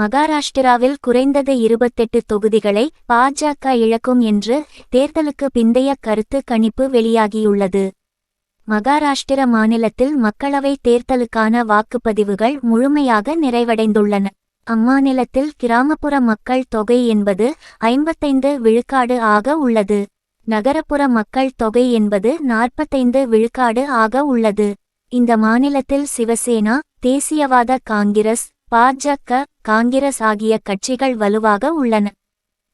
மகாராஷ்டிராவில் குறைந்தது இருபத்தெட்டு தொகுதிகளை பாஜக இழக்கும் என்று தேர்தலுக்கு பிந்தைய கருத்து கணிப்பு வெளியாகியுள்ளது. மகாராஷ்டிர மாநிலத்தில் மக்களவைத் தேர்தலுக்கான வாக்குப்பதிவுகள் முழுமையாக நிறைவடைந்துள்ளன. அம்மாநிலத்தில் கிராமப்புற மக்கள் தொகை என்பது ஐம்பத்தைந்து விழுக்காடு ஆக உள்ளது. நகரப்புற மக்கள் தொகை என்பது நாற்பத்தைந்து விழுக்காடு ஆக உள்ளது. இந்த மாநிலத்தில் சிவசேனா தேசியவாத காங்கிரஸ் பாஜக காங்கிரஸ் ஆகிய கட்சிகள் வலுவாக உள்ளன.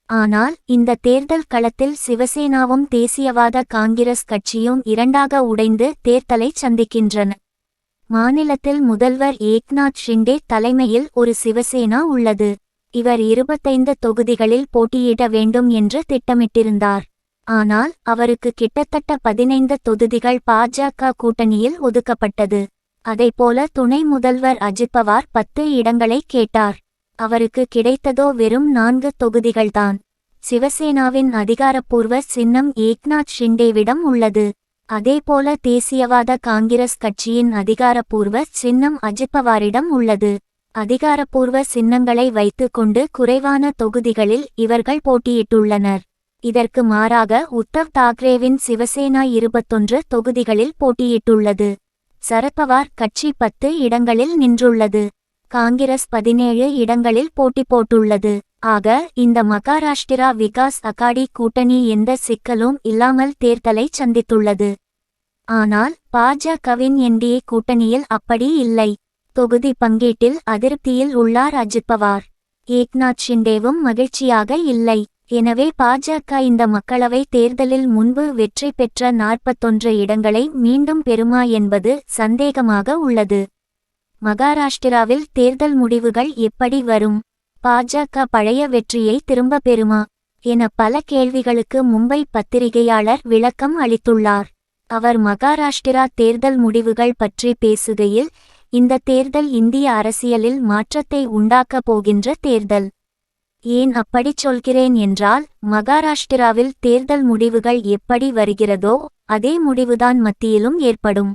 ஆனால் இந்த தேர்தல் களத்தில் சிவசேனாவும் தேசியவாத காங்கிரஸ் கட்சியும் இரண்டாக உடைந்து தேர்தலை சந்திக்கின்றன. மாநிலத்தில் முதல்வர் ஏக்நாத் ஷிண்டே தலைமையில் ஒரு சிவசேனா உள்ளது. இவர் இருபத்தைந்து தொகுதிகளில் போட்டியிட வேண்டும் என்று திட்டமிட்டிருந்தார். ஆனால் அவருக்கு கிட்டத்தட்ட பதினைந்து தொகுதிகள் பாஜக கூட்டணியில் ஒதுக்கப்பட்டது. அதைப்போல துணை முதல்வர் அஜித் பவார் பத்து இடங்களை கேட்டார். அவருக்கு கிடைத்ததோ வெறும் நான்கு தொகுதிகள்தான். சிவசேனாவின் அதிகாரப்பூர்வ சின்னம் ஏக்நாத் ஷிண்டேவிடம் உள்ளது. அதேபோல தேசியவாத காங்கிரஸ் கட்சியின் அதிகாரப்பூர்வ சின்னம் அஜித் பவாரிடம் உள்ளது. அதிகாரப்பூர்வ சின்னங்களை வைத்துக்கொண்டு குறைவான தொகுதிகளில் இவர்கள் போட்டியிட்டுள்ளனர். இதற்கு மாறாக உத்தவ் தாக்கரேவின் சிவசேனா இருபத்தொன்று தொகுதிகளில் போட்டியிட்டுள்ளது. சரத்பவார் கட்சி பத்து இடங்களில் நின்றுள்ளது. காங்கிரஸ் பதினேழு இடங்களில் போட்டி போட்டுள்ளது. ஆக இந்த மகாராஷ்டிரா விகாஸ் அகாடி கூட்டணி எந்த சிக்கலும் இல்லாமல் தேர்தலை சந்தித்துள்ளது. ஆனால் பாஜகவின் என்டிஏ கூட்டணியில் அப்படி இல்லை. தொகுதி பங்கீட்டில் அதிருப்தியில் உள்ளார் அஜித் பவார். ஏக்நாத் ஷிண்டேவும் மகிழ்ச்சியாக இல்லை. எனவே பாஜக இந்த மக்களவை தேர்தலில் முன்பு வெற்றி பெற்ற நாற்பத்தொன்று இடங்களை மீண்டும் பெறுமா என்பது சந்தேகமாக உள்ளது. மகாராஷ்டிராவில் தேர்தல் முடிவுகள் எப்படி வரும்? பாஜக பழைய வெற்றியை திரும்ப பெறுமா? என பல கேள்விகளுக்கு மும்பை பத்திரிகையாளர் விளக்கம் அளித்துள்ளார். அவர் மகாராஷ்டிரா தேர்தல் முடிவுகள் பற்றி பேசுகையில் இந்த தேர்தல் இந்திய அரசியலில் மாற்றத்தை உண்டாக்கப் போகின்ற தேர்தல். ஏன் அப்படிச் சொல்கிறேன் என்றால் மகாராஷ்டிராவில் தேர்தல் முடிவுகள் எப்படி வருகிறதோ அதே முடிவுதான் மத்தியிலும் ஏற்படும்.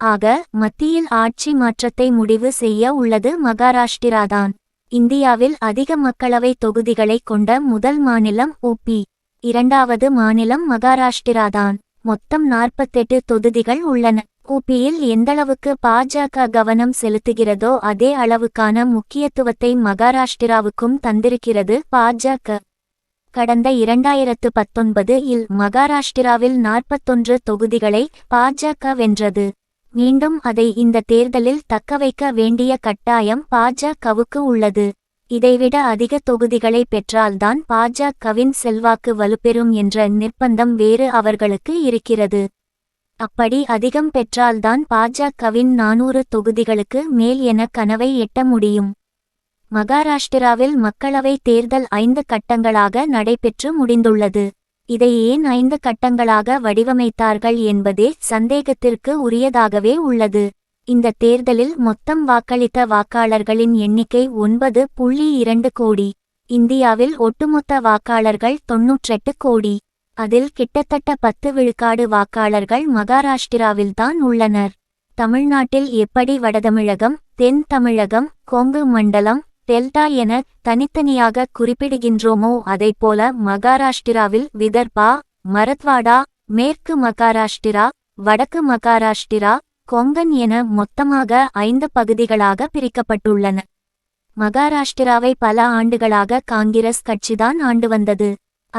ஆக மத்தியில் ஆட்சி மாற்றத்தை முடிவு செய்ய உள்ளது மகாராஷ்டிராதான். இந்தியாவில் அதிக மக்களவை தொகுதிகளை கொண்ட முதல் மாநிலம் உபி இரண்டாவது மாநிலம் மகாராஷ்டிராதான். மொத்தம் நாற்பத்தெட்டு தொகுதிகள் உள்ளன. உபியில் எந்தளவுக்கு பாஜக கவனம் செலுத்துகிறதோ அதே அளவுக்கான முக்கியத்துவத்தை மகாராஷ்டிராவுக்கும் தந்திருக்கிறது பாஜக. கடந்த இரண்டாயிரத்து பத்தொன்பது இல் மகாராஷ்டிராவில் நாற்பத்தொன்று தொகுதிகளை பாஜக வென்றது. மீண்டும் அதை இந்த தேர்தலில் தக்கவைக்க வேண்டிய கட்டாயம் பாஜகவுக்கு உள்ளது. இதைவிட அதிக தொகுதிகளை பெற்றால்தான் பாஜகவின் செல்வாக்கு வலுப்பெறும் என்ற நிர்பந்தம் வேறு அவர்களுக்கு இருக்கிறது. அப்படி அதிகம் பெற்றால்தான் பாஜகவின் நானூறு தொகுதிகளுக்கு மேல் என கனவை எட்ட முடியும். மகாராஷ்டிராவில் மக்களவை தேர்தல் ஐந்து கட்டங்களாக நடைபெற்று முடிந்துள்ளது. இதை ஏன் ஐந்து கட்டங்களாக வடிவமைத்தார்கள் என்பதே சந்தேகத்திற்கு உரியதாகவே உள்ளது. இந்த தேர்தலில் மொத்தம் வாக்களித்த வாக்காளர்களின் எண்ணிக்கை ஒன்பது புள்ளி இரண்டு கோடி. இந்தியாவில் ஒட்டுமொத்த வாக்காளர்கள் தொன்னூற்றெட்டு கோடி. அதில் கிட்டத்தட்ட பத்து விழுக்காடு வாக்காளர்கள் மகாராஷ்டிராவில்தான் உள்ளனர். தமிழ்நாட்டில் எப்படி வடதமிழகம் தென் தமிழகம் கொங்கு மண்டலம் டெல்டா என தனித்தனியாக குறிப்பிடுகின்றோமோ அதைப்போல மகாராஷ்டிராவில் விதர்பா மரத்வாடா மேற்கு மகாராஷ்டிரா வடக்கு மகாராஷ்டிரா கொங்கன் என மொத்தமாக ஐந்து பகுதிகளாக பிரிக்கப்பட்டுள்ளன. மகாராஷ்டிராவை பல ஆண்டுகளாக காங்கிரஸ் கட்சிதான் ஆண்டு வந்தது.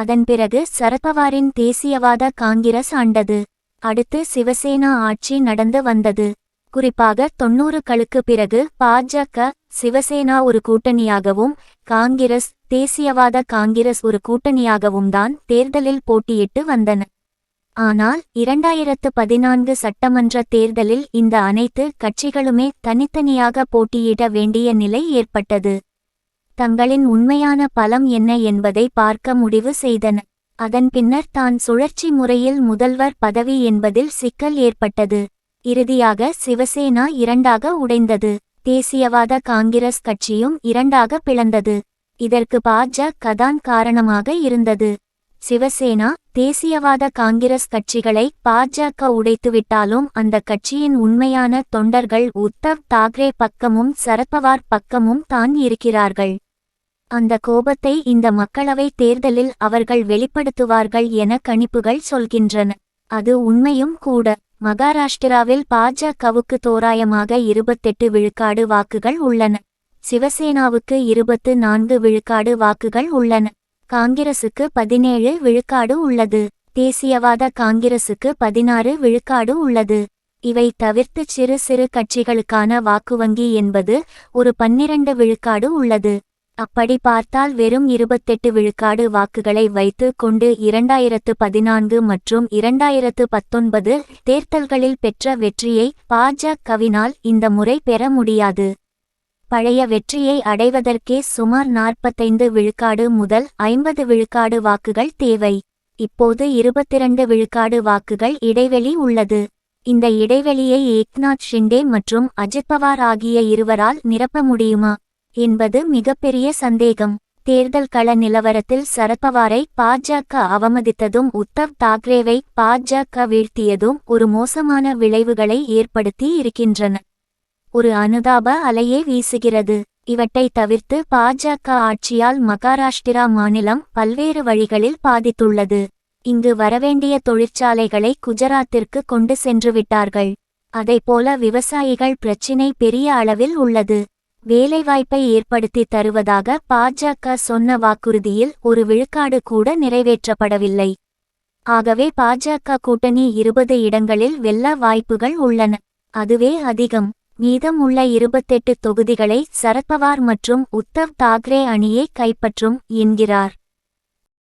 அதன் பிறகு சரத்பவாரின் தேசியவாத காங்கிரஸ் ஆண்டது. அடுத்து சிவசேனா ஆட்சி நடந்து வந்தது. குறிப்பாக தொன்னூறுகளுக்கு பிறகு பாஜக சிவசேனா ஒரு கூட்டணியாகவும் காங்கிரஸ் தேசியவாத காங்கிரஸ் ஒரு கூட்டணியாகவும் தான் தேர்தலில் போட்டியிட்டு வந்தன. ஆனால் இரண்டாயிரத்து பதினான்கு சட்டமன்ற தேர்தலில் இந்த அனைத்து கட்சிகளுமே தனித்தனியாக போட்டியிட வேண்டிய நிலை ஏற்பட்டது. தங்களின் உண்மையான பலம் என்ன என்பதை பார்க்க முடிவு செய்தன. அதன் பின்னர் தான் சுழற்சி முறையில் முதல்வர் பதவி என்பதில் சிக்கல் ஏற்பட்டது. இறுதியாக சிவசேனா இரண்டாக உடைந்தது. தேசியவாத காங்கிரஸ் கட்சியும் இரண்டாக பிளந்தது. இதற்கு பாஜக தான் காரணமாக இருந்தது. சிவசேனா தேசியவாத காங்கிரஸ் கட்சிகளை பாஜக உடைத்துவிட்டாலும் அந்த கட்சியின் உண்மையான தொண்டர்கள் உத்தவ் தாக்கரே பக்கமும் சரத்பவார் பக்கமும் தான் இருக்கிறார்கள். அந்த கோபத்தை இந்த மக்களவைத் தேர்தலில் அவர்கள் வெளிப்படுத்துவார்கள் என கணிப்புகள் சொல்கின்றன. அது உண்மையும் கூட. மகாராஷ்டிராவில் பாஜகவுக்கு தோராயமாக இருபத்தெட்டு விழுக்காடு வாக்குகள் உள்ளன. சிவசேனாவுக்கு இருபத்து நான்கு விழுக்காடு வாக்குகள் உள்ளன. காங்கிரசுக்கு பதினேழு விழுக்காடு உள்ளது. தேசியவாத காங்கிரசுக்கு பதினாறு விழுக்காடு உள்ளது. இவை தவிர்த்து சிறு சிறு கட்சிகளுக்கான வாக்கு வங்கி என்பது ஒரு பன்னிரண்டு விழுக்காடு உள்ளது. அப்படி பார்த்தால் வெறும் இருபத்தெட்டு விழுக்காடு வாக்குகளை வைத்து கொண்டு இரண்டாயிரத்து பதினான்கு மற்றும் இரண்டாயிரத்து பத்தொன்பது தேர்தல்களில் பெற்ற வெற்றியை பாஜகவினால் இந்த முறை பெற முடியாது. பழைய வெற்றியை அடைவதற்கே சுமார் நாற்பத்தைந்து விழுக்காடு முதல் ஐம்பது விழுக்காடு வாக்குகள் தேவை. இப்போது இருபத்திரண்டு விழுக்காடு வாக்குகள் இடைவெளி உள்ளது. இந்த இடைவெளியை ஏக்நாத் ஷிண்டே மற்றும் அஜித் பவார் ஆகிய இருவரால் நிரப்ப முடியுமா? என்பது மிகப்பெரிய சந்தேகம். தேர்தல் கள நிலவரத்தில் சரத்பவாரை பாஜக அவமதித்ததும் உத்தவ் தாக்கரேவை பாஜக வீழ்த்தியதும் ஒரு மோசமான விளைவுகளை ஏற்படுத்தி இருக்கின்றன. ஒரு அனுதாப அலையே வீசுகிறது. இவற்றை தவிர்த்து பாஜக ஆட்சியால் மகாராஷ்டிரா மாநிலம் பல்வேறு வழிகளில் பாதித்துள்ளது. இங்கு வரவேண்டிய தொழிற்சாலைகளை குஜராத்திற்கு கொண்டு சென்று விட்டார்கள். அதைப்போல விவசாயிகள் பிரச்சினை பெரிய அளவில் உள்ளது. வேலைவாய்ப்பை ஏற்படுத்தி தருவதாக பாஜக சொன்ன வாக்குறுதியில் ஒரு விழுக்காடு கூட நிறைவேற்றப்படவில்லை. ஆகவே பாஜக கூட்டணி இருபது இடங்களில் வெல்ல வாய்ப்புகள் உள்ளன. அதுவே அதிகம். மீதம் உள்ள இருபத்தெட்டு தொகுதிகளை சரத்பவார் மற்றும் உத்தவ் தாக்கரே அணியே கைப்பற்றும் என்கிறார்.